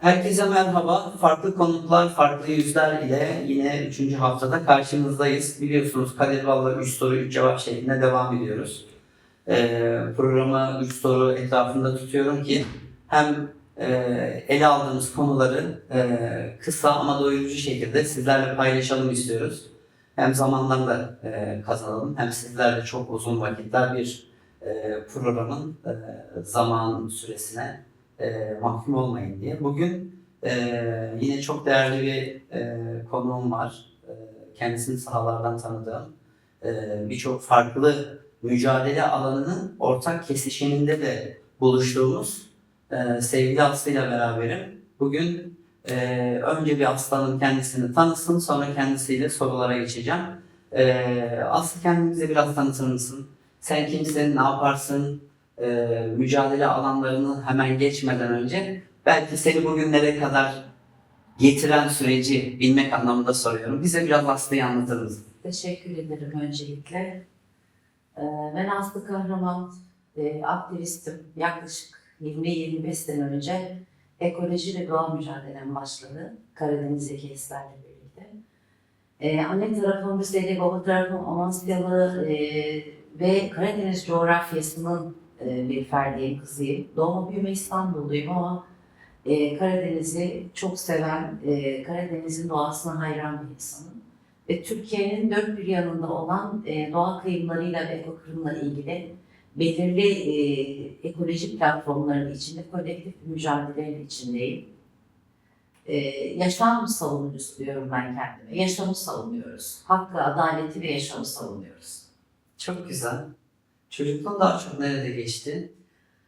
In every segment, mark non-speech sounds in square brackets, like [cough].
Herkese merhaba. Farklı konuklar, farklı yüzler ile yine 3. haftada karşınızdayız. Biliyorsunuz Kadir Valla 3 soru 3 cevap şeklinde devam ediyoruz. Ee, programı 3 soru etrafında tutuyorum ki hem e, ele aldığımız konuları e, kısa ama doyurucu şekilde sizlerle paylaşalım istiyoruz. Hem zamanlarla e, kazanalım hem sizlerle çok uzun vakitler bir e, programın e, zaman süresine e, mahkum olmayın diye. Bugün e, yine çok değerli bir e, konuğum var. E, kendisini sahalardan tanıdığım. E, Birçok farklı mücadele alanının ortak kesişiminde de buluştuğumuz e, sevgili Aslı beraberim. Bugün e, önce bir Aslı'nın kendisini tanısın, sonra kendisiyle sorulara geçeceğim. E, Aslı kendinize biraz tanıtır mısın? Sen kimsin, ne yaparsın, e, mücadele alanlarını hemen geçmeden önce belki seni bugünlere kadar getiren süreci bilmek anlamında soruyorum. Bize biraz Aslı'yı anlatır mısın? Teşekkür ederim öncelikle. Ee, Ben Aslı Kahraman, e, aktivistim. Yaklaşık 20-25 sene önce ekoloji ve doğa mücadelem başladı. Karadeniz'deki hislerle birlikte. Ee, Anne tarafım Rize'li, baba tarafım Amasyalı e, ve Karadeniz coğrafyasının e, bir ferdiyim, kızıyım. Doğma büyüme İstanbulluyum ama e, Karadeniz'i çok seven, e, Karadeniz'in doğasına hayran bir insanım ve Türkiye'nin dört bir yanında olan e, doğa kıyımlarıyla ve ekokırımla ilgili belirli e, ekoloji platformlarının içinde kolektif bir içindeyim. E, yaşam savunucusu diyorum ben kendime. Yaşamı savunuyoruz. Hakkı, adaleti ve yaşamı savunuyoruz. Çok güzel. Çocukluğun daha çok nerede geçti?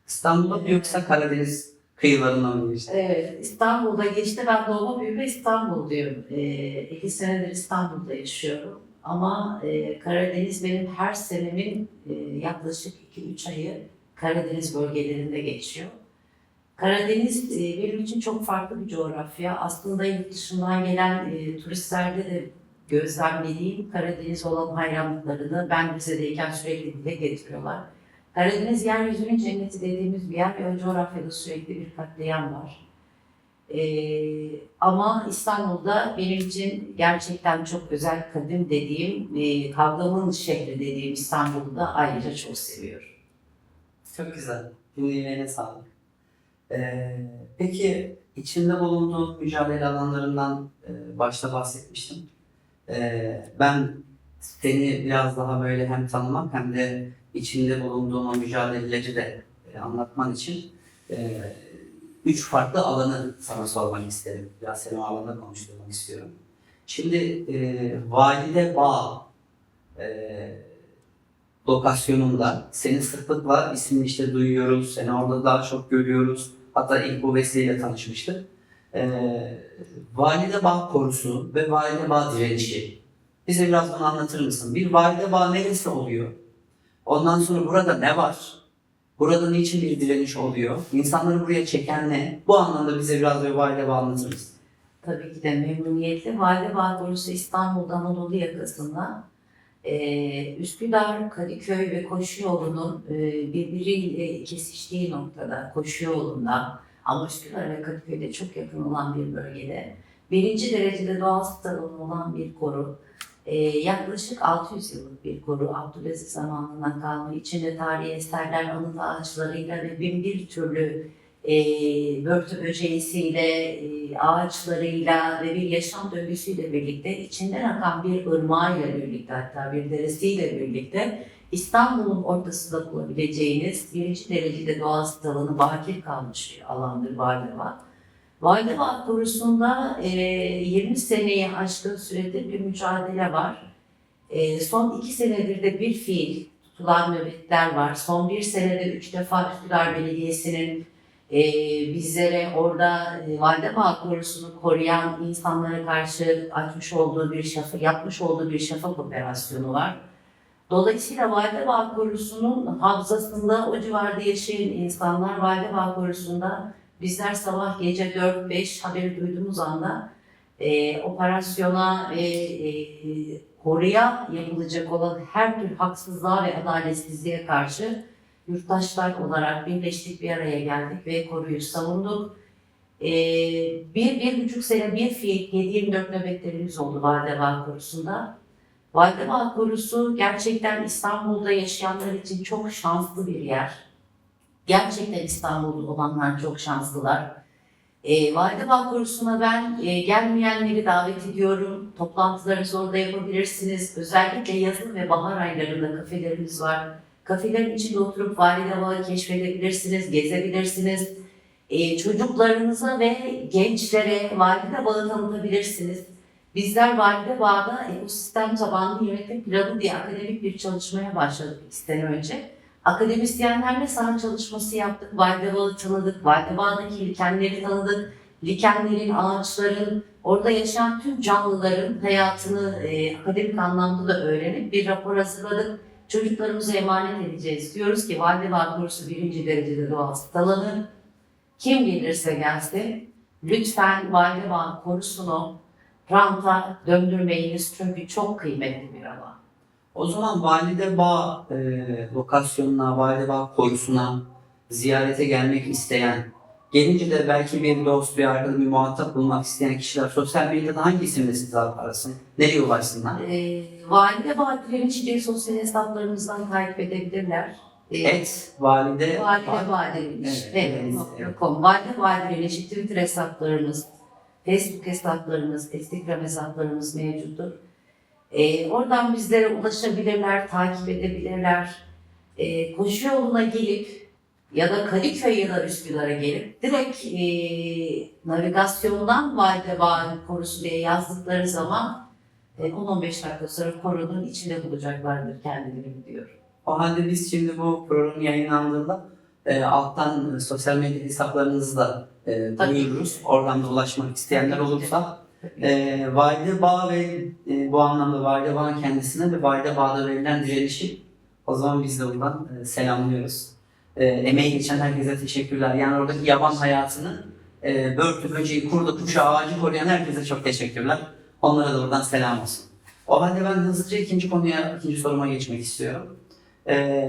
İstanbul'da mı yoksa Karadeniz kıyılarında mı geçti? Evet, İstanbul'da geçti. Ben doğma büyüme İstanbulluyum. E, iki senedir İstanbul'da yaşıyorum. Ama e, Karadeniz benim her senemin e, yaklaşık 2-3 ayı Karadeniz bölgelerinde geçiyor. Karadeniz e, benim için çok farklı bir coğrafya. Aslında yurt dışından gelen e, turistlerde de gözlemlediğim Karadeniz olan hayranlıklarını ben Rize'deyken sürekli dile getiriyorlar. Karadeniz yeryüzünün cenneti dediğimiz bir yer ve o coğrafyada sürekli bir katliam var. Ee, ama İstanbul'da benim için gerçekten çok özel kadim dediğim, e, kavgamın şehri dediğim İstanbul'u da ayrıca çok seviyorum. Çok güzel. Dinleyene sağlık. Ee, peki içinde bulunduğun mücadele alanlarından e, başta bahsetmiştim. Ee, ben seni biraz daha böyle hem tanımak hem de içinde bulunduğun o mücadeleleri de e, anlatman için e, üç farklı alanı sana sormak isterim. Biraz seni o alanda konuşturmak istiyorum. Şimdi e, Valide Bağ e, lokasyonunda seni sıklıkla ismini işte duyuyoruz, seni orada daha çok görüyoruz. Hatta ilk bu vesileyle tanışmıştık. Ee, Valide Bağ korusu ve Valide Bağ direnişi. Bize biraz bunu anlatır mısın? Bir Valide Bağ neresi oluyor? Ondan sonra burada ne var? Burada niçin bir direniş oluyor? İnsanları buraya çeken ne? Bu anlamda bize biraz bir Valide Bağ anlatır mısın? Tabii ki de memnuniyetle. Valide Bağ Korusu İstanbul'da Anadolu yakasında e, Üsküdar, Kadıköy ve Koşu yolunun e, birbiriyle kesiştiği noktada, Koşu yolunda ama Üsküdar ve Kadıköy'de çok yakın olan bir bölgede birinci derecede doğal statüsü olan bir koru. E, yaklaşık 600 yıllık bir koru. Abdülaziz zamanından kalma. içinde tarihi eserler, anıt ağaçlarıyla ve bin bir türlü e, börtü böceğisiyle, e, ağaçlarıyla ve bir yaşam döngüsüyle birlikte içinden akan bir ırmağıyla birlikte hatta bir deresiyle birlikte İstanbul'un ortasında bulabileceğiniz birinci derecede doğal alanı bakir kalmış bir alandır Valideva. Valideva konusunda e, 20 seneyi aşkın süredir bir mücadele var. E, son iki senedir de bir fiil tutulan nöbetler var. Son bir senede üç defa Üsküdar Belediyesi'nin e, bizlere orada e, Validebağ korusunu koruyan insanlara karşı açmış olduğu bir şafak, yapmış olduğu bir şafak operasyonu var. Dolayısıyla Validebağ korusunun havzasında o civarda yaşayan insanlar Validebağ korusunda bizler sabah gece 4-5 haberi duyduğumuz anda e, operasyona ve e, koruya yapılacak olan her tür haksızlığa ve adaletsizliğe karşı yurttaşlar olarak birleştik bir araya geldik ve koruyu savunduk. Ee, bir, bir buçuk sene bir fiil 7-24 nöbetlerimiz oldu Validebağ Korusu'nda. Validebağ Korusu gerçekten İstanbul'da yaşayanlar için çok şanslı bir yer. Gerçekten İstanbul'da olanlar çok şanslılar. E, Validebağ Korusu'na ben e, gelmeyenleri davet ediyorum. Toplantılarınızı orada yapabilirsiniz. Özellikle yazın ve bahar aylarında kafelerimiz var. Kafelerin içinde oturup Validebağ'ı keşfedebilirsiniz, gezebilirsiniz. E, çocuklarınıza ve gençlere Validebağ'ı tanıtabilirsiniz. Bizler Validebağ'da ekosistem tabanlı yönetim planı diye akademik bir çalışmaya başladık iki sene önce. Akademisyenlerle saha çalışması yaptık. Validebağ'ı tanıdık. Validebağ'daki likenleri tanıdık. Likenlerin, ağaçların, orada yaşayan tüm canlıların hayatını e, akademik anlamda da öğrenip bir rapor hazırladık. Çocuklarımıza emanet edeceğiz. Diyoruz ki Validebağ konusu birinci derecede doğal sit. Kim gelirse gelsin lütfen Validebağ korusunu ranta döndürmeyiniz çünkü çok kıymetli bir alan. O zaman Valide Bağ e, lokasyonuna, Valide Bağ korusuna ziyarete gelmek isteyen, gelince de belki bir dost, bir arkadaş, bir muhatap bulmak isteyen kişiler sosyal medyada hangi isimle sizi arasın? Nereye ulaşsınlar? E, Valide Bağ Direnişçiliği sosyal hesaplarımızdan takip edebilirler. E, Et, valide, Valide Bağ Direniş. Evet, Evet, evet, nokta com. Valide Bağ Direnişi Twitter hesaplarımız, Facebook hesaplarımız, Instagram hesaplarımız mevcuttur. E, oradan bizlere ulaşabilirler, takip edebilirler. E, koşu yoluna gelip ya da Kadıköy ya da Üsküdar'a gelip direkt e, navigasyondan Valide Bağ Korusu diye yazdıkları zaman e, 10-15 dakika sonra korunun içinde bulacaklardır kendilerini diyor. O halde biz şimdi bu program yayınlandığında e, alttan e, sosyal medya hesaplarınızı da e, duyururuz. Oradan da ulaşmak isteyenler olursa. E, Valide Bağ ve e, bu anlamda Valide Bağ'ın kendisine ve Valide Bağ'da verilen direnişi o zaman biz de buradan e, selamlıyoruz. E, emeği geçen herkese teşekkürler. Yani oradaki yaban hayatını e, börtü, böceği, kurdu, kuşu, ağacı koruyan herkese çok teşekkürler. Onlara da buradan selam olsun. O halde ben hızlıca ikinci konuya, ikinci soruma geçmek istiyorum. Ee,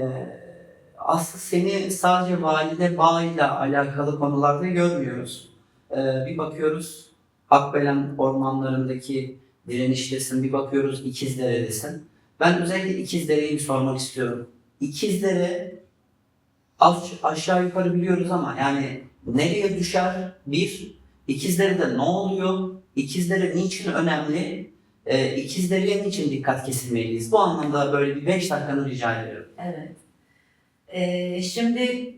aslında seni sadece valide bağıyla alakalı konularda görmüyoruz. Ee, bir bakıyoruz Akbelen ormanlarındaki direniştesin, bir bakıyoruz İkizdere'desin. Ben özellikle İkizdere'yi sormak istiyorum. İkizdere aş- aşağı yukarı biliyoruz ama yani nereye düşer? Bir, İkizdere'de ne oluyor? İkizdere niçin önemli? Ee, İkizdere'ye niçin dikkat kesilmeliyiz? Bu anlamda böyle bir beş dakikanı rica ediyorum. Evet. Ee, şimdi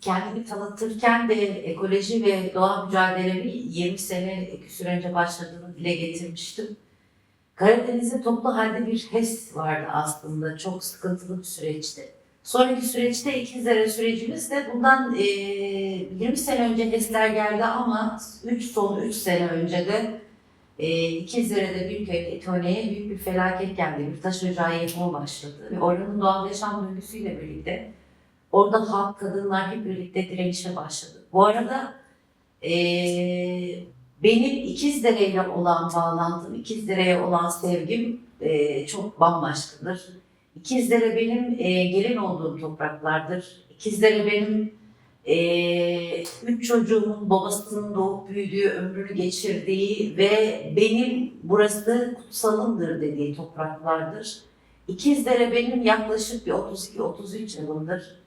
kendimi tanıtırken de ekoloji ve doğa mücadelemi 20 sene küsur önce başladığını dile getirmiştim. Karadeniz'de toplu halde bir HES vardı aslında. Çok sıkıntılı bir süreçti. Sonraki süreçte İkizlere sürecimiz de bundan e, 20 sene önce HES'ler geldi ama 3 son 3 sene önce de e, İkizdere'de bir köy Etone'ye büyük bir felaket geldi. Bir taş ocağı yapımı başladı. Ve oranın doğal yaşam döngüsüyle birlikte orada halk, kadınlar hep birlikte direnişe başladı. Bu arada e, benim İkizdere'yle olan bağlantım, İkizdere'ye olan sevgim e, çok bambaşkadır. İkizdere benim e, gelin olduğum topraklardır. İkizdere benim e, üç çocuğumun babasının doğup büyüdüğü, ömrünü geçirdiği ve benim burası kutsalımdır dediği topraklardır. İkizdere benim yaklaşık bir 32-33 yılımdır.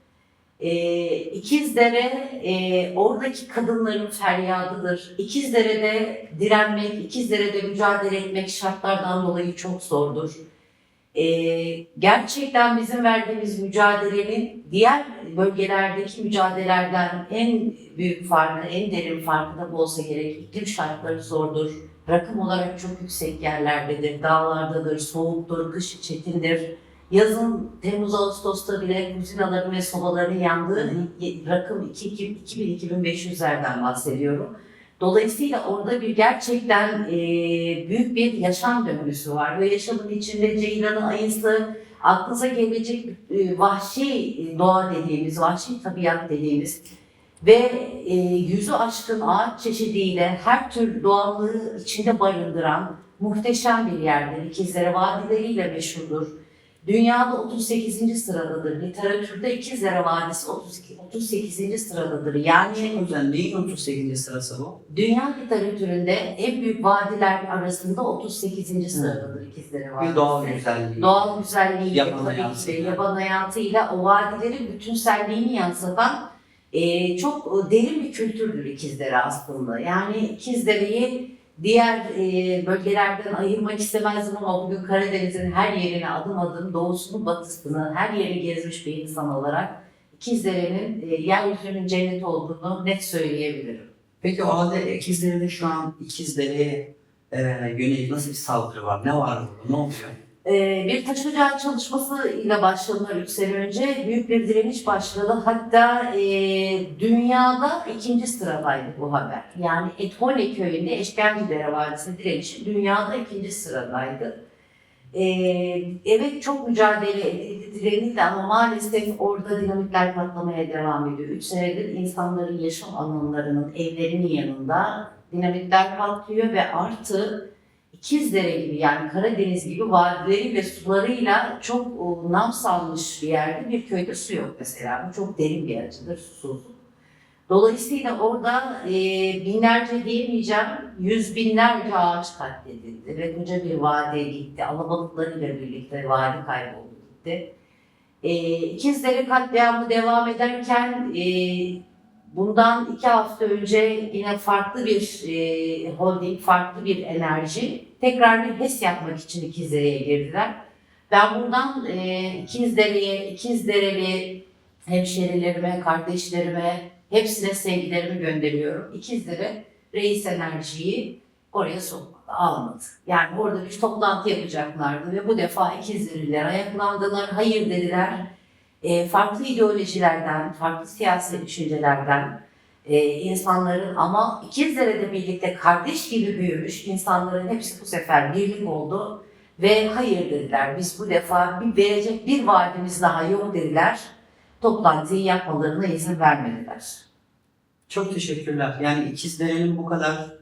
E, İkizdere e, oradaki kadınların feryadıdır. İkizdere'de direnmek, İkizdere'de mücadele etmek şartlardan dolayı çok zordur. Ee, gerçekten bizim verdiğimiz mücadelenin diğer bölgelerdeki mücadelelerden en büyük farkı, en derin farkı da bu olsa gerek. İklim şartları zordur. Rakım olarak çok yüksek yerlerdedir, dağlardadır, soğuktur, kışı çetindir. Yazın Temmuz Ağustos'ta bile kuzinaların ve sobaların yandığı rakım 2000-2500'lerden bahsediyorum. Dolayısıyla orada bir gerçekten e, büyük bir yaşam döngüsü var. Ve yaşamın içinde ceylanı, ayısı, aklınıza gelebilecek e, vahşi doğa dediğimiz, vahşi tabiat dediğimiz ve e, yüzü aşkın ağaç çeşidiyle her tür doğallığı içinde barındıran muhteşem bir yerdir. İkizlere vadileriyle meşhurdur. Dünyada 38. sıradadır. Literatürde İkizlere Vadisi 32 38. sıradadır. Yani O yüzden neyin 38. sırası bu? dünya literatüründe en büyük vadiler arasında 38. sıradadır İkizlere Vadisi. Bir doğal güzelliği. Doğal güzelliğiyle Yaban hayatıyla. yaban hayatıyla o vadilerin bütünselliğini yansıtan e, çok derin bir kültürdür İkizdere aslında. Yani İkizdere'yi diğer e, bölgelerden ayırmak istemezdim ama bugün Karadeniz'in her yerine adım adım doğusunu batısını her yeri gezmiş bir insan olarak İkizdere'nin e, yeryüzünün cennet olduğunu net söyleyebilirim. Peki o halde ikizlerinde şu an ikizlere e, yönelik nasıl bir saldırı var? Ne var burada? Ne oluyor? Ee, bir taş ocağı çalışmasıyla başladılar 3 sene önce. Büyük bir direniş başladı. Hatta e, dünyada ikinci sıradaydı bu haber. Yani Etone köyünde Eşkencedere Vadisi'nde direnişi dünyada ikinci sıradaydı. Ee, evet çok mücadele edildi, direnildi ama maalesef orada dinamitler patlamaya devam ediyor. 3 senedir insanların yaşam alanlarının, evlerinin yanında dinamitler patlıyor ve artı İkizdere gibi yani Karadeniz gibi vadileri ve sularıyla çok o, nam salmış bir yerde bir köyde su yok mesela. Bu çok derin bir acıdır, susuz. Dolayısıyla orada e, binlerce diyemeyeceğim, yüz binlerce ağaç katledildi ve koca bir vadiye gitti. Alabalıklarıyla birlikte vadi kayboldu gitti. E, İkizdere katliamı devam ederken e, bundan iki hafta önce yine farklı bir e, holding, farklı bir enerji tekrar bir HES yapmak için İkizdere'ye girdiler. Ben buradan e, İkizdere'ye, İkizdereli hemşerilerime, kardeşlerime, hepsine sevgilerimi gönderiyorum. İkizdere reis enerjiyi oraya sokmadı, almadı. Yani orada bir toplantı yapacaklardı ve bu defa İkizdereliler ayaklandılar, hayır dediler. E, farklı ideolojilerden, farklı siyasi düşüncelerden, e, insanların ama İkizdere'de birlikte kardeş gibi büyümüş insanların hepsi bu sefer birlik oldu ve hayır dediler. Biz bu defa bir verecek bir vaadimiz daha yok dediler. Toplantıyı yapmalarına izin vermediler. Çok teşekkürler. Yani ikizlerin bu kadar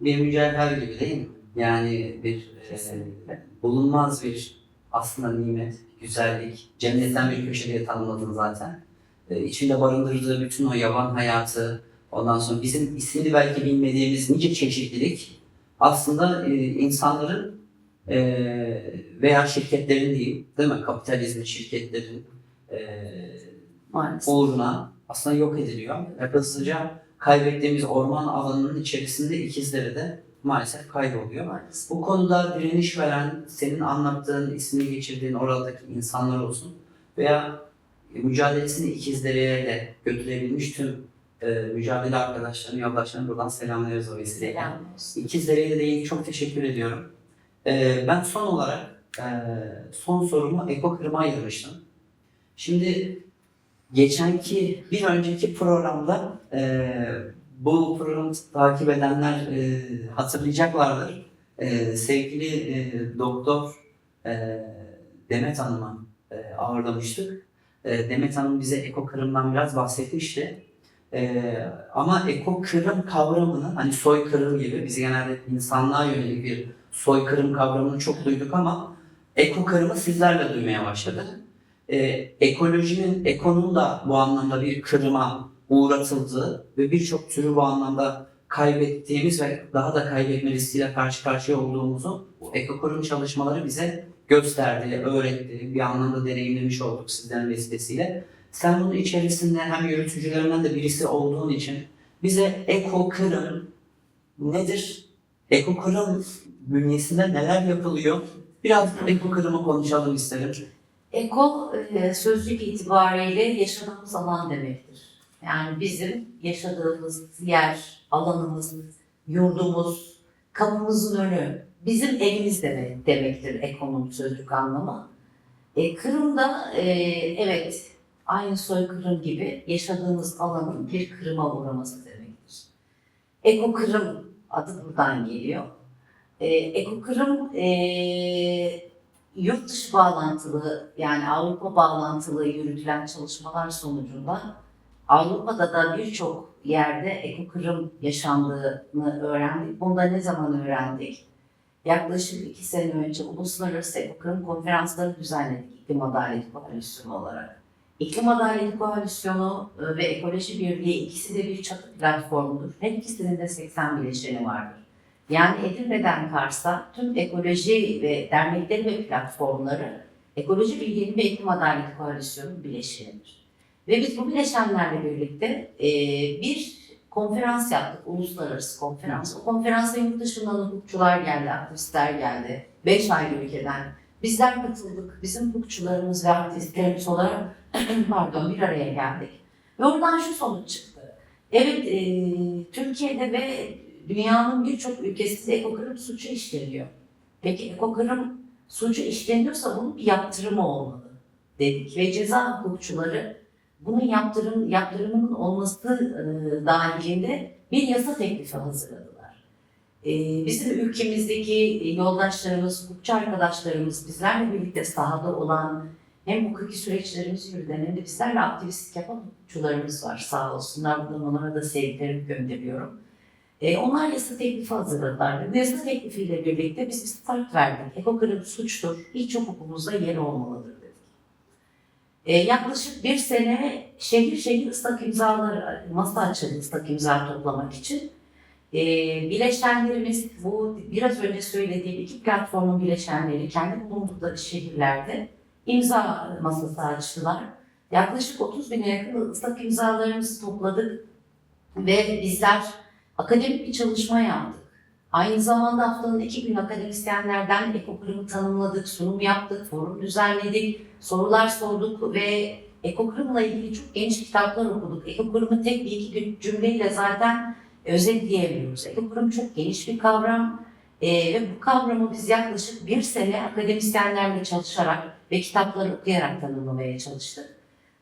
bir mücevher gibi değil mi? Yani bir e, bulunmaz bir aslında nimet, güzellik, cennetten bir köşe diye tanımladın zaten. E, içinde barındırdığı bütün o yaban hayatı, ondan sonra bizim ismini belki bilmediğimiz nice çeşitlilik aslında e, insanların e, veya şirketlerin diyeyim, değil mi? Kapitalizmin, şirketlerin e, Maalesef. uğruna aslında yok ediliyor. Ve hızlıca kaybettiğimiz orman alanının içerisinde ikizleri de maalesef kayboluyor. Maalesef. Bu konuda direniş veren, senin anlattığın, ismini geçirdiğin oradaki insanlar olsun veya mücadelesini ikizlere de götürebilmiş tüm e, mücadele arkadaşlarını, yoldaşlarını buradan selamlıyoruz o vesileyle. Selam olsun. İkizlere de değil, çok teşekkür ediyorum. E, ben son olarak e, son sorumu Eko Kırım'a ayırmıştım. Şimdi geçenki, bir önceki programda e, bu programı takip edenler e, hatırlayacaklardır. E, sevgili e, doktor e, Demet Hanım'ı e, ağırlamıştık. E, Demet Hanım bize Eko Kırım'dan biraz bahsetmişti. E, ama Eko Kırım kavramını hani soykırım gibi biz genelde insanlığa yönelik bir soykırım kavramını çok duyduk ama Eko Kırım'ı sizlerle duymaya başladık e, ekolojinin, ekonun da bu anlamda bir kırıma uğratıldığı ve birçok türü bu anlamda kaybettiğimiz ve daha da kaybetme riskiyle karşı karşıya olduğumuzu bu ekokorun çalışmaları bize gösterdi, öğretti, bir anlamda deneyimlemiş olduk sizlerin vesilesiyle. Sen bunun içerisinde hem yürütücülerinden de birisi olduğun için bize eko nedir? Eko bünyesinde neler yapılıyor? Biraz eko konuşalım isterim. Eko e, sözcük itibariyle yaşadığımız alan demektir. Yani bizim yaşadığımız yer, alanımız, yurdumuz, kapımızın önü, bizim evimiz demek, demektir ekonomi sözcük anlamı. E, Kırım'da e, evet aynı soykırım gibi yaşadığımız alanın bir kırıma uğraması demektir. Eko Kırım adı buradan geliyor. E, Eko Kırım e, yurt dışı bağlantılı yani Avrupa bağlantılı yürütülen çalışmalar sonucunda Avrupa'da da birçok yerde ekokırım yaşandığını öğrendik. Bunu da ne zaman öğrendik? yaklaşık iki sene önce uluslararası ekokırım konferansları düzenledik İklim Adaleti Koalisyonu olarak. İklim Adaleti Koalisyonu e, ve Ekoloji Birliği ikisi de bir çatı platformudur. Her ikisinin de 80 bileşeni vardır. Yani Edirne'den Kars'a tüm ekoloji ve dernekleri ve platformları Ekoloji Birliği ve İklim Adaleti Koalisyonu bileşenidir. Ve biz bu bileşenlerle birlikte e, bir konferans yaptık, uluslararası konferans. O konferansa yurt dışından hukukçular geldi, aktivistler geldi. Beş ayrı ülkeden. Bizler katıldık. Bizim hukukçularımız ve aktivistlerimiz olarak [clears throat] pardon bir araya geldik. Ve oradan şu sonuç çıktı. Evet, e, Türkiye'de ve dünyanın birçok ülkesinde ekokırım suçu işleniyor. Peki ekokırım suçu işleniyorsa bunun bir yaptırımı olmalı dedik. Ve ceza hukukçuları bunun yaptırım, yaptırımının olması e, dahilinde bir yasa teklifi hazırladılar. E, bizim ülkemizdeki yoldaşlarımız, hukukçu arkadaşlarımız, bizlerle birlikte sahada olan hem hukuki süreçlerimizi yürüten hem de bizlerle aktivistlik yapan hukukçularımız var sağ olsunlar. Buradan onlara da sevgilerimi gönderiyorum. E, onlar yasa teklifi hazırladılar. Yasa teklifiyle birlikte biz bir start verdik. Ekokırım suçtur, iç hukukumuzda yeri olmalıdır. E, yaklaşık bir sene şehir şehir ıslak imzalar, masa açıldı ıslak imza toplamak için. E, bileşenlerimiz, bu biraz önce söylediğim iki platformun bileşenleri kendi bulundukları şehirlerde imza masası açtılar. Yaklaşık 30 bine yakın ıslak imzalarımızı topladık ve bizler akademik bir çalışma yaptık. Aynı zamanda haftanın iki gün akademisyenlerden ekokırımı tanımladık, sunum yaptık, forum düzenledik, sorular sorduk ve ekokırımla ilgili çok geniş kitaplar okuduk. Ekokırımı tek bir iki cümleyle zaten özetleyebiliyoruz. Ekokırım çok geniş bir kavram Ee, ve bu kavramı biz yaklaşık bir sene akademisyenlerle çalışarak ve kitapları okuyarak tanımlamaya çalıştık.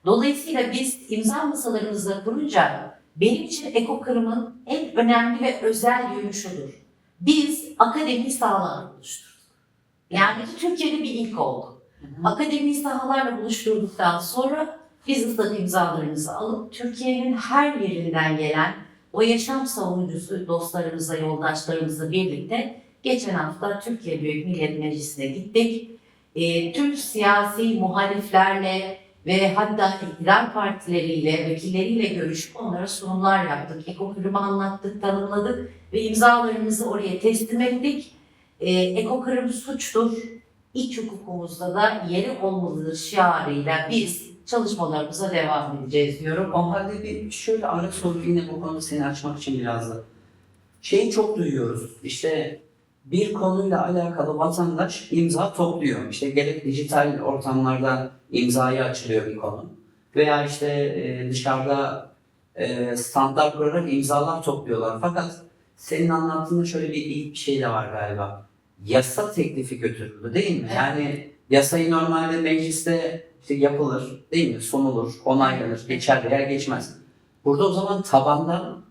Dolayısıyla biz imza masalarımızda kurunca benim için ekokırımın en önemli ve özel yönü şudur. Biz akademi sahalarla buluşturduk. Yani Türkiye'de bir ilk oldu. Akademi sahalarla buluşturduktan sonra biz ıslak imzalarımızı alıp Türkiye'nin her yerinden gelen o yaşam savunucusu dostlarımızla, yoldaşlarımızla birlikte geçen hafta Türkiye Büyük Millet Meclisi'ne gittik. E, tüm siyasi muhaliflerle ve hatta iktidar partileriyle, vekilleriyle görüşüp onlara sunumlar yaptık. Ekokırımı anlattık, tanımladık ve imzalarımızı oraya teslim ettik. E, ekokırım suçtur, iç hukukumuzda da yeri olmalıdır şiarıyla biz çalışmalarımıza devam edeceğiz diyorum. O halde bir şöyle ara soru yine bu konuda seni açmak için biraz da. Şeyi çok duyuyoruz. İşte bir konuyla alakalı vatandaş imza topluyor. İşte gerek dijital ortamlarda imzayı açılıyor bir konu. Veya işte e, dışarıda e, standart kurarak imzalar topluyorlar. Fakat senin anlattığında şöyle bir ilk bir şey de var galiba. Yasa teklifi götürüldü değil mi? Yani yasayı normalde mecliste işte yapılır değil mi? Sunulur, onaylanır, geçer veya geçmez. Burada o zaman tabandan,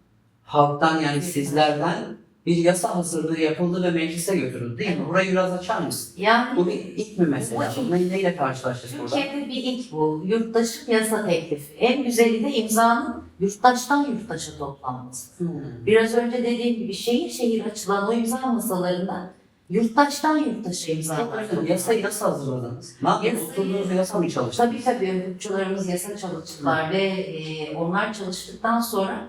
halktan yani sizlerden bir yasa hazırlığı yapıldı ve meclise götürüldü değil mi? Burayı biraz açar mısın? Yani Bu bir ilk mi mesela? Bu neyle karşılaştık burada? Türkiye'de bir ilk bu. Yurttaşın yasa teklifi. En güzeli de imzanın yurttaştan yurttaşa toplanması. Hmm. Biraz önce dediğim gibi şehir şehir açılan o imza masalarında yurttaştan yurttaşa imzalar. Yasayı nasıl hazırladınız? Ne yaptınız? Oturduğunuz yasa mı çalıştınız? Tabii tabii hukukçularımız yasa çalıştılar ve e, onlar çalıştıktan sonra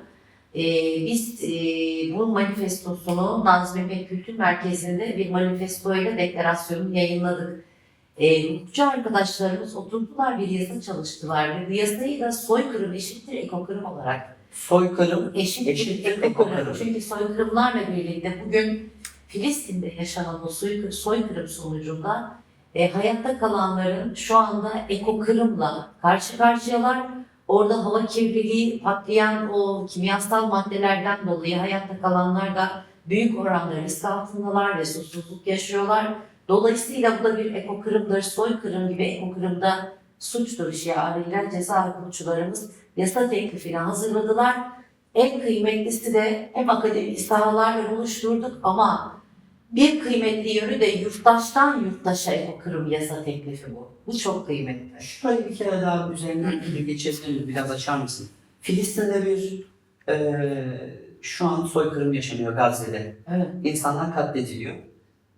e, biz e, bu manifestosunu Nazmi Bey Kültür Merkezi'nde bir manifestoyla deklarasyonu yayınladık. E, hukukçu arkadaşlarımız oturdular bir yasa çalıştılar ve bu yasayı da soykırım eşittir ekokırım olarak Soykırım, eşittir, Eşittir ekokırım. Çünkü soykırımlarla birlikte bugün Filistin'de yaşanan o soykırım sonucunda e, hayatta kalanların şu anda ekokırımla karşı karşıyalar. Orada hava kirliliği, patlayan o kimyasal maddelerden dolayı hayatta kalanlar da büyük oranda risk altındalar ve susuzluk yaşıyorlar. Dolayısıyla bu da bir ekokırımdır, soykırım gibi ekokırımda suçtur şiarıyla ceza hukukçularımız yasa teklifini hazırladılar. En kıymetlisi de hem akademik sahalarla buluşturduk ama bir kıymetli yönü de yurttaştan yurttaşa ekokırım yasa teklifi bu. Bu çok kıymetli. Şurayı bir kere daha üzerinden bir geçerseniz biraz açar mısın? Filistin'de bir e, şu an soykırım yaşanıyor Gazze'de. Evet. İnsanlar katlediliyor.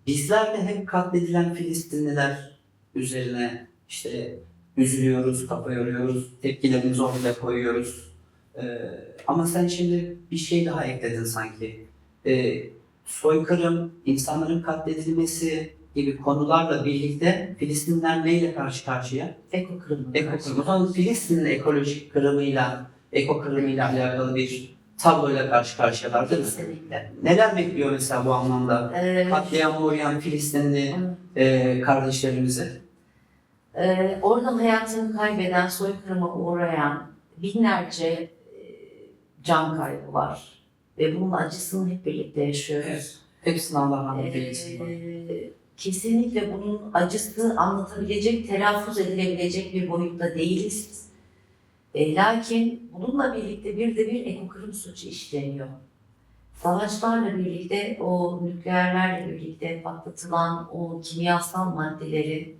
bizler de hep katledilen Filistinliler üzerine işte üzülüyoruz, kafa yoruyoruz, tepkilerimizi ortaya koyuyoruz. Ee, ama sen şimdi bir şey daha ekledin sanki. Ee, soykırım, insanların katledilmesi gibi konularla birlikte Filistinler neyle karşı karşıya? Eko kırımı. Ekokırım. O zaman Filistin'in ekolojik kırımıyla, eko kırımıyla alakalı bir tabloyla karşı karşıyalar değil mi? Kesinlikle. Neler bekliyor mesela bu anlamda? Ee, Katliama uğrayan Filistinli e, kardeşlerimizi. Ee, orada hayatını kaybeden, soykırıma uğrayan binlerce e, can kaybı var. Ve bunun acısını hep birlikte yaşıyoruz. Hepsini Allah rahmet eylesin. Ee, kesinlikle bunun acısı anlatabilecek, telaffuz edilebilecek bir boyutta değiliz. E, lakin bununla birlikte bir de bir ekokırım suçu işleniyor. Savaşlarla birlikte o nükleerlerle birlikte patlatılan o kimyasal maddelerin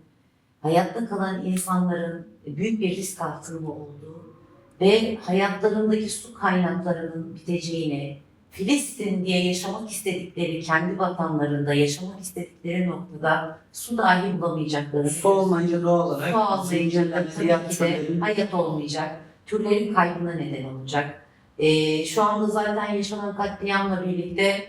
hayatta kalan insanların büyük bir risk artırımı olduğu ve hayatlarındaki su kaynaklarının biteceğini, Filistin diye yaşamak istedikleri, kendi vatanlarında yaşamak istedikleri noktada su dahi bulamayacaklarını Su olmayınca doğal olarak Su zincirleme tabii ki de hayat olmayacak. Türlerin kaybına neden olacak. Ee, şu anda zaten yaşanan katliamla birlikte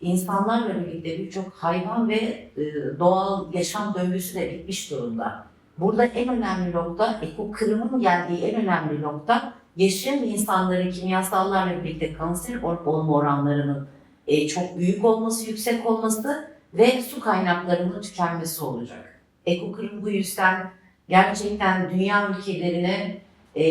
insanlarla birlikte birçok hayvan ve e, doğal yaşam döngüsü de bitmiş durumda. Burada en önemli nokta, eko kırımın geldiği en önemli nokta yaşayan insanların kimyasallarla birlikte kanser olma oranlarının e, çok büyük olması, yüksek olması ve su kaynaklarının tükenmesi olacak. Eko kırım bu yüzden gerçekten dünya ülkelerine, e,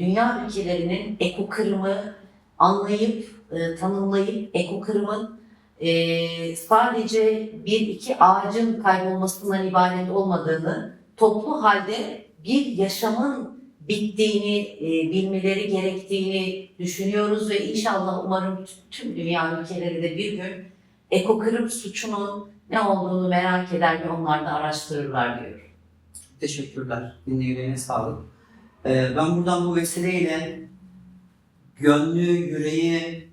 dünya ülkelerinin eko kırımı anlayıp, e, tanımlayıp eko kırımın e, sadece bir iki ağacın kaybolmasından ibaret olmadığını, toplu halde bir yaşamın bittiğini e, bilmeleri gerektiğini düşünüyoruz ve inşallah umarım tüm dünya ülkeleri de bir gün eko kırım suçunun ne olduğunu merak eder ve onlar da araştırırlar diyorum. Teşekkürler. Dinleyicilerine sağlık. Ee, ben buradan bu vesileyle gönlü, yüreği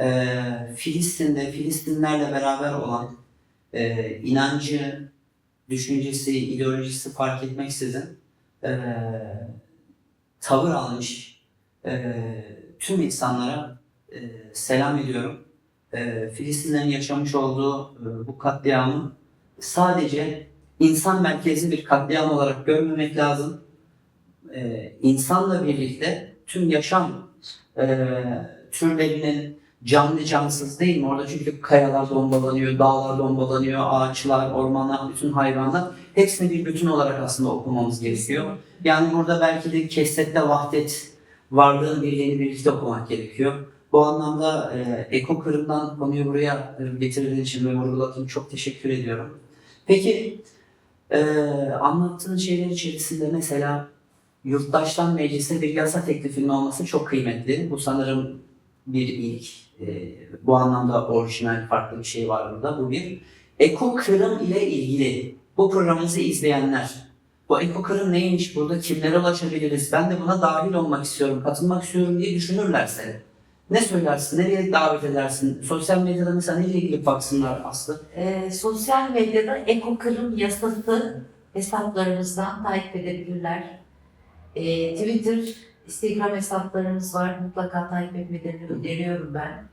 e, Filistin'de, Filistinlerle beraber olan e, inancı, düşüncesi, ideolojisi fark etmeksizin e, tavır almış e, tüm insanlara e, selam ediyorum. E, Filistinlerin yaşamış olduğu e, bu katliamı sadece insan merkezli bir katliam olarak görmemek lazım. Ee, insanla birlikte tüm yaşam e, türlerinin canlı cansız değil mi? Orada çünkü kayalar bombalanıyor, dağlar bombalanıyor, ağaçlar, ormanlar, bütün hayvanlar hepsini bir bütün olarak aslında okumamız gerekiyor. Yani burada belki de kesrette vahdet varlığın birliğini birlikte okumak gerekiyor. Bu anlamda e, Eko Kırım'dan konuyu buraya e, getirdiğin için ve vurguladığın çok teşekkür ediyorum. Peki ee, anlattığın şeyler içerisinde mesela yurttaştan meclise bir yasa teklifinin olması çok kıymetli. Bu sanırım bir ilk. Ee, bu anlamda orijinal farklı bir şey var burada. Bu bir. Eko Kırım ile ilgili bu programımızı izleyenler bu Eko Kırım neymiş burada kimlere ulaşabiliriz ben de buna dahil olmak istiyorum katılmak istiyorum diye düşünürlerse ne söylersin, nereye davet edersin? Sosyal medyada mesela neyle ilgili baksınlar Aslı? Ee, sosyal medyada Eko Kırım yasası hesaplarımızdan takip edebilirler. Ee, Twitter, Instagram hesaplarımız var. Mutlaka takip etmelerini öneriyorum ben.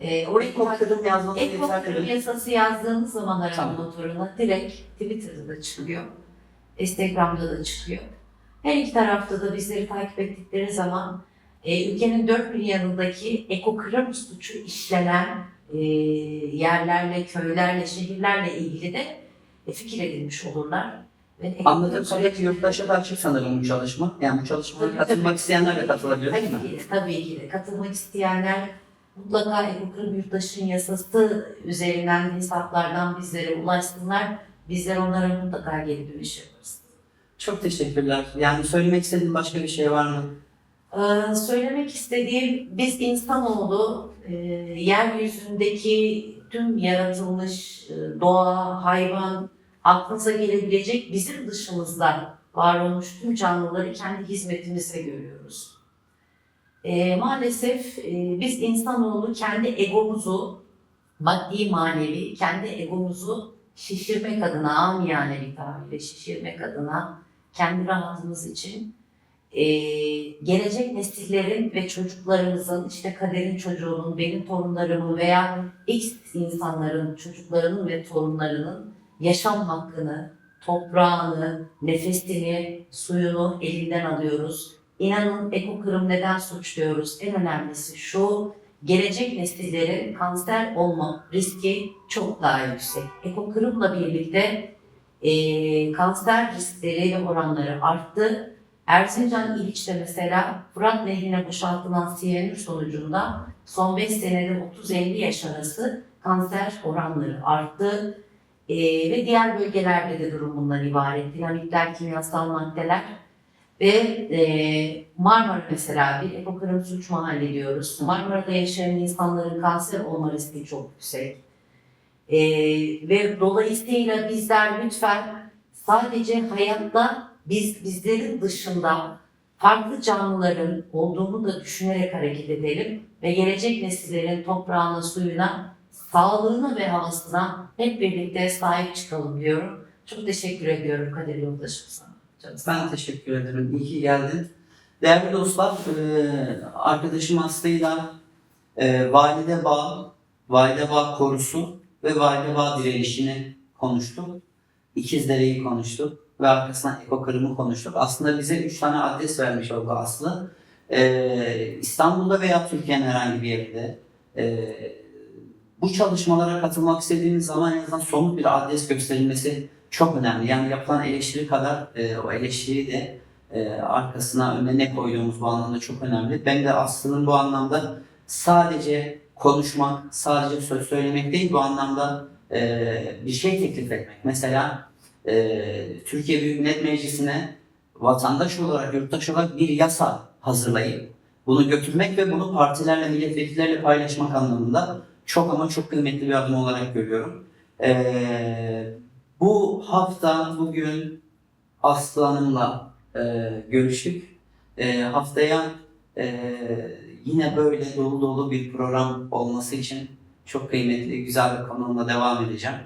Ee, orayı Eko Kırım yazmanız Eko Kırım yeterli. yasası yazdığınız zaman arama Tamam. motoruna direkt Twitter'da da çıkıyor. Instagram'da da çıkıyor. Her iki tarafta da bizleri takip ettikleri zaman e, ülkenin dört bir yanındaki eko kırım suçu işlenen e, yerlerle, köylerle, şehirlerle ilgili de e, fikir edilmiş olurlar. Anladığım kadarıyla yurttaşa da açık sanırım bu çalışma. Yani bu çalışmaya katılmak isteyenler de katılabilir değil mi? Tabii ki, de, tabii ki de. Katılmak isteyenler mutlaka Eko Kırım Yurttaş'ın yasası üzerinden hesaplardan bizlere ulaşsınlar. Bizler onlara mutlaka geri dönüş yaparız. Çok teşekkürler. Yani söylemek istediğin başka bir şey var mı? Ee, söylemek istediğim biz insanoğlu e, yeryüzündeki tüm yaratılmış e, doğa, hayvan, aklınıza gelebilecek bizim dışımızda var olmuş tüm canlıları kendi hizmetimizde görüyoruz. E, maalesef e, biz insanoğlu kendi egomuzu, maddi manevi kendi egomuzu şişirmek adına, amiyane bir tabirle şişirmek adına kendi rahatımız için e, gelecek nesillerin ve çocuklarımızın, işte kaderin çocuğunun, benim torunlarımın veya X insanların, çocuklarının ve torunlarının yaşam hakkını, toprağını, nefesini, suyunu elinden alıyoruz. İnanın ekokırım neden suçluyoruz? En önemlisi şu, gelecek nesillerin kanser olma riski çok daha yüksek. Ekokırımla birlikte e, kanser riskleri ve oranları arttı. Erzincan İliç'te mesela Fırat Nehri'ne boşaltılan siyanür sonucunda son 5 senede 30-50 yaş arası kanser oranları arttı. E, ve diğer bölgelerde de durum bundan ibaret. Dinamitler, kimyasal maddeler ve e, Marmara mesela bir ekokırım suç mahalli diyoruz. Marmara'da yaşayan insanların kanser olma riski çok yüksek. E, ve dolayısıyla bizler lütfen sadece hayatta biz bizlerin dışında farklı canlıların olduğunu da düşünerek hareket edelim ve gelecek nesillerin toprağına, suyuna, sağlığına ve havasına hep birlikte sahip çıkalım diyorum. Çok teşekkür ediyorum Kadir Yoldaşım sana. Sağ ol. Ben teşekkür ederim. İyi ki geldin. Değerli dostlar, e, arkadaşım Aslı'yla e, Valide Bağ, Valide Bağ korusu ve Valide Bağ direnişini konuştuk. İkizdere'yi konuştuk ve arkasından ekokırımı konuştuk. Aslında bize üç tane adres vermiş oldu Aslı. E, İstanbul'da veya Türkiye'nin herhangi bir yerinde e, bu çalışmalara katılmak istediğiniz zaman en azından somut bir adres gösterilmesi çok önemli. Yani yapılan eleştiri kadar e, o eleştiriyi de e, arkasına önüne ne koyduğumuz bu anlamda çok önemli. Ben de Aslı'nın bu anlamda sadece konuşmak, sadece söz söylemek değil bu anlamda e, bir şey teklif etmek. Mesela e, Türkiye Büyük Millet Meclisi'ne vatandaş olarak, yurttaş olarak bir yasa hazırlayıp bunu götürmek ve bunu partilerle, milletvekillerle paylaşmak anlamında çok ama çok kıymetli bir adım olarak görüyorum. E, bu hafta bugün Aslı Hanım'la e, görüştük. E, haftaya e, yine böyle dolu dolu bir program olması için çok kıymetli, güzel bir konumla devam edeceğim.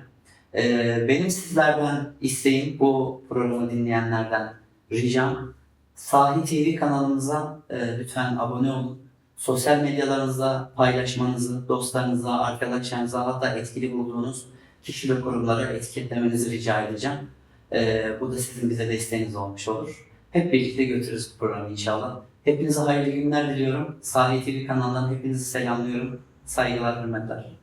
E, benim sizlerden isteğim bu programı dinleyenlerden ricam Sahi TV kanalımıza e, lütfen abone olun. Sosyal medyalarınızda paylaşmanızı, dostlarınıza, arkadaşlarınıza hatta etkili bulduğunuz kişi ve kurumlara etiketlemenizi rica edeceğim. Ee, bu da sizin bize desteğiniz olmuş olur. Hep birlikte götürürüz bu programı inşallah. Hepinize hayırlı günler diliyorum. Sahi TV kanalından hepinizi selamlıyorum. Saygılar, hürmetler.